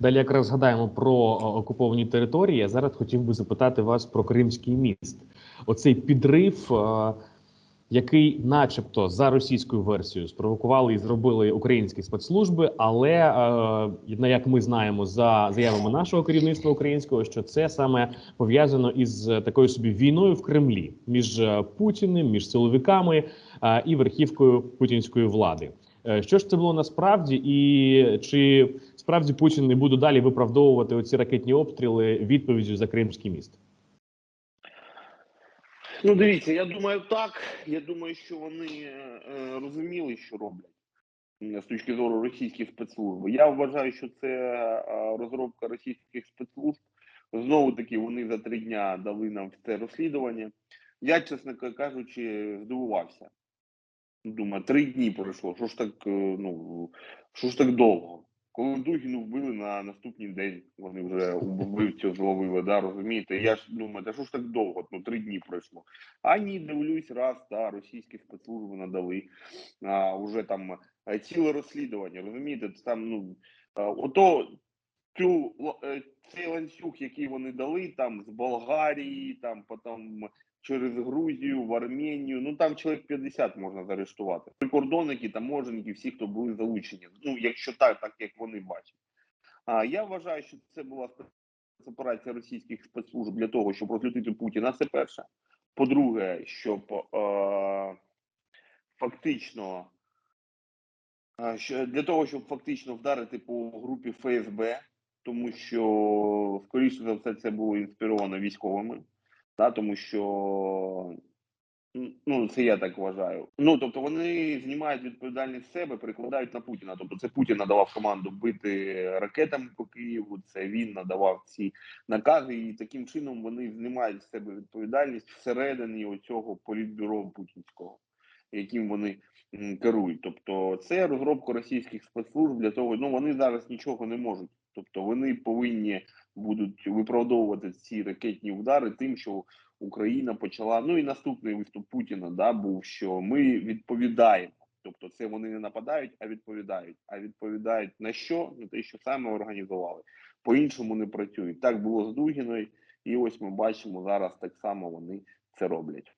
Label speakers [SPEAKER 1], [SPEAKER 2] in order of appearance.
[SPEAKER 1] Далі якраз згадаємо про окуповані території. Я зараз хотів би запитати вас про Кримський міст. Оцей підрив, е, який, начебто, за російською версією, спровокували і зробили українські спецслужби, але е, як ми знаємо за заявами нашого керівництва українського, що це саме пов'язано із такою собі війною в Кремлі між е, Путіним, між силовиками е, і верхівкою путінської влади. Е, Що ж це було насправді, і чи справді Путін не буде далі виправдовувати оці ракетні обстріли відповіддю за Кримський міст?
[SPEAKER 2] Ну, дивіться, я думаю, так. Я думаю, що вони е, розуміли, що роблять з точки зору російських спецслужб. Я вважаю, що це е, розробка російських спецслужб. Знову таки, вони за три дня дали нам це розслідування. Я, чесно кажучи, здивувався. Думаю, три дні пройшло. Що ж так, е, ну що ж так довго? Коли Дугіну вбили на наступний день, вони вже вбивцю зловили, да, розумієте? Я ж думаю, та що ж так довго? Ну, три дні пройшло. А ні, дивлюсь, раз, та, російські спецслужби надали. А, уже там е, ціле розслідування, розумієте? Там, ну, е, ото цю, е, цей ланцюг, який вони дали там з Болгарії, там потім через Грузію, в Арменію. Ну там чоловік 50 можна заарештувати. Прикордонники, таможенники, всі, хто були залучені. Ну, якщо так, так як вони бачать. А я вважаю, що це була спецоперація російських спецслужб для того, щоб розлютити Путіна. Це перше. По-друге, щоб е, фактично е, для того, щоб фактично вдарити по групі ФСБ, тому що, скоріше за все, це було інспіровано військовими, да, тому що ну, це я так вважаю. Ну тобто вони знімають відповідальність себе, перекладають на Путіна. Тобто, це Путін надавав команду бити ракетами по Києву. Це він надавав ці накази, і таким чином вони знімають з себе відповідальність всередині оцього політбюро путінського, яким вони керують. Тобто, це розробка російських спецслужб для того, ну вони зараз нічого не можуть. Тобто вони повинні будуть виправдовувати ці ракетні удари тим, що Україна почала. Ну і наступний виступ Путіна да був, що ми відповідаємо. Тобто, це вони не нападають, а відповідають. А відповідають на що? На те, що саме організували. По іншому не працюють. Так було з Дугіною, і ось ми бачимо зараз так само вони це роблять.